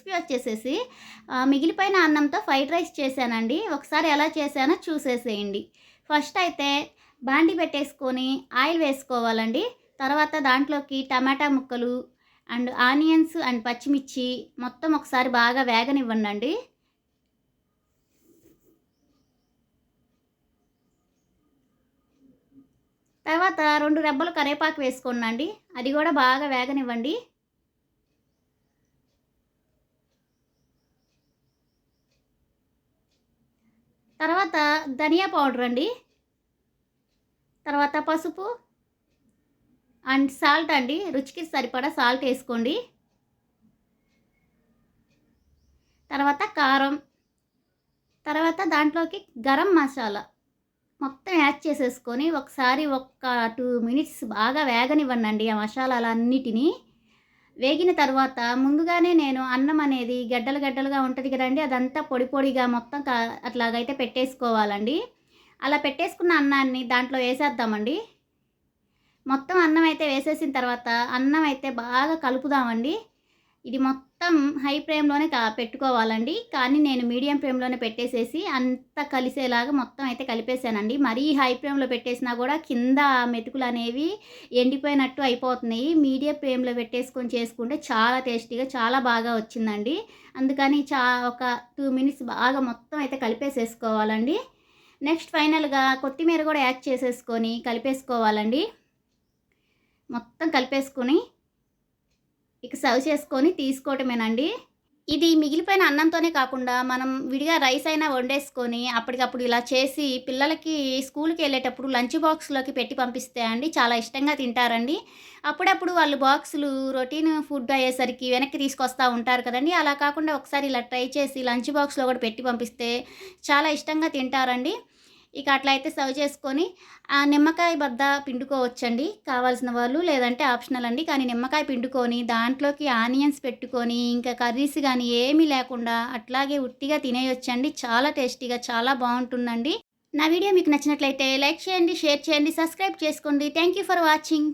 Recipe వచ్చేసేసి మిగిలిపోయిన అన్నంతో ఫ్రైడ్ రైస్ చేశానండి. ఒకసారి ఎలా చేశానో చూసేసేయండి. ఫస్ట్ అయితే బాండి పెట్టేసుకొని ఆయిల్ వేసుకోవాలండి. తర్వాత దాంట్లోకి టమాటా ముక్కలు అండ్ ఆనియన్స్ అండ్ పచ్చిమిర్చి మొత్తం ఒకసారి బాగా వేగనివ్వండి తర్వాత రెండు రెబ్బలు కరేపాకు వేసుకోండి అది కూడా బాగా వేగనివ్వండి. తర్వాత ధనియా పౌడర్ అండి. తర్వాత పసుపు అండ్ సాల్ట్ అండి. రుచికి సరిపడా సాల్ట్ వేసుకోండి. తర్వాత కారం. తర్వాత దాంట్లోకి గరం మసాలా మొత్తం యాడ్ చేసేసుకొని ఒకసారి ఒక టూ మినిట్స్ బాగా వేగనివ్వండి ఆ మసాలాలన్నిటినీ. వేగిన తర్వాత ముందుగానే నేను అన్నం అనేది గడ్డలు గడ్డలుగా ఉంటుంది కదండి అదంతా పొడి పొడిగా మొత్తం కా- అట్లాగైతే పెట్టేసుకోవాలండి. అలా పెట్టేసుకున్న అన్నాన్ని దాంట్లో వేసేద్దామండి. మొత్తం అన్నం అయితే వేసేసిన తర్వాత అన్నం అయితే బాగా కలుపుదామండి. ఇది మొత్తం హై ఫ్లేమ్లోనే కా పెట్టుకోవాలండి. కానీ నేను మీడియం ఫ్లేమ్లోనే పెట్టేసేసి అంతా కలిసేలాగా మొత్తం అయితే కలిపేసానండి మరీ హై ఫ్లేమ్లో పెట్టేసినా కూడా కింద మెతుకులు అనేవి ఎండిపోయినట్టు అయిపోతున్నాయి. మీడియం ఫ్లేమ్లో పెట్టేసుకొని చేసుకుంటే చాలా టేస్టీగా చాలా బాగా వచ్చిందండి. అందుకని చా ఒక టూ మినిట్స్ బాగా మొత్తం అయితే కలిపేసేసుకోవాలండి. నెక్స్ట్ ఫైనల్గా కొత్తిమీర కూడా యాడ్ చేసేసుకొని కలిపేసుకోవాలండి. మొత్తం కలిపేసుకొని ఇక సర్వ్ చేసుకొని తీసుకోవటమేనండి. ఇది మిగిలిపోయిన అన్నంతోనే కాకుండా మనం విడిగా రైస్ అయినా వండేసుకొని అప్పటికప్పుడు ఇలా చేసి పిల్లలకి స్కూల్కి వెళ్ళేటప్పుడు లంచ్ బాక్స్లోకి పెట్టి పంపిస్తే అండి చాలా ఇష్టంగా తింటారండి. అప్పుడప్పుడు వాళ్ళు బాక్సులు రొటీన్ ఫుడ్ అయ్యేసరికి వెనక్కి తీసుకొస్తూ ఉంటారు కదండి. అలా కాకుండా ఒకసారి ఇలా ట్రై చేసి లంచ్ బాక్స్లో కూడా పెట్టి పంపిస్తే చాలా ఇష్టంగా తింటారండి. ఇక అట్లా అయితే సర్వ్ చేసుకొని ఆ నిమ్మకాయ బద్ద పిండుకోవచ్చండి. కావాల్సిన వాళ్ళు లేదంటే ఆప్షనల్ అండి. కానీ నిమ్మకాయ పిండుకొని దాంట్లోకి ఆనియన్స్ పెట్టుకొని ఇంకా కర్రీస్ కానీ ఏమీ లేకుండా అట్లాగే ఉట్టిగా తినేయొచ్చండి. చాలా టేస్టీగా చాలా బాగుంటుందండి. నా వీడియో మీకు నచ్చినట్లయితే లైక్ చేయండి షేర్ చేయండి సబ్స్క్రైబ్ చేసుకోండి. Thank you for watching.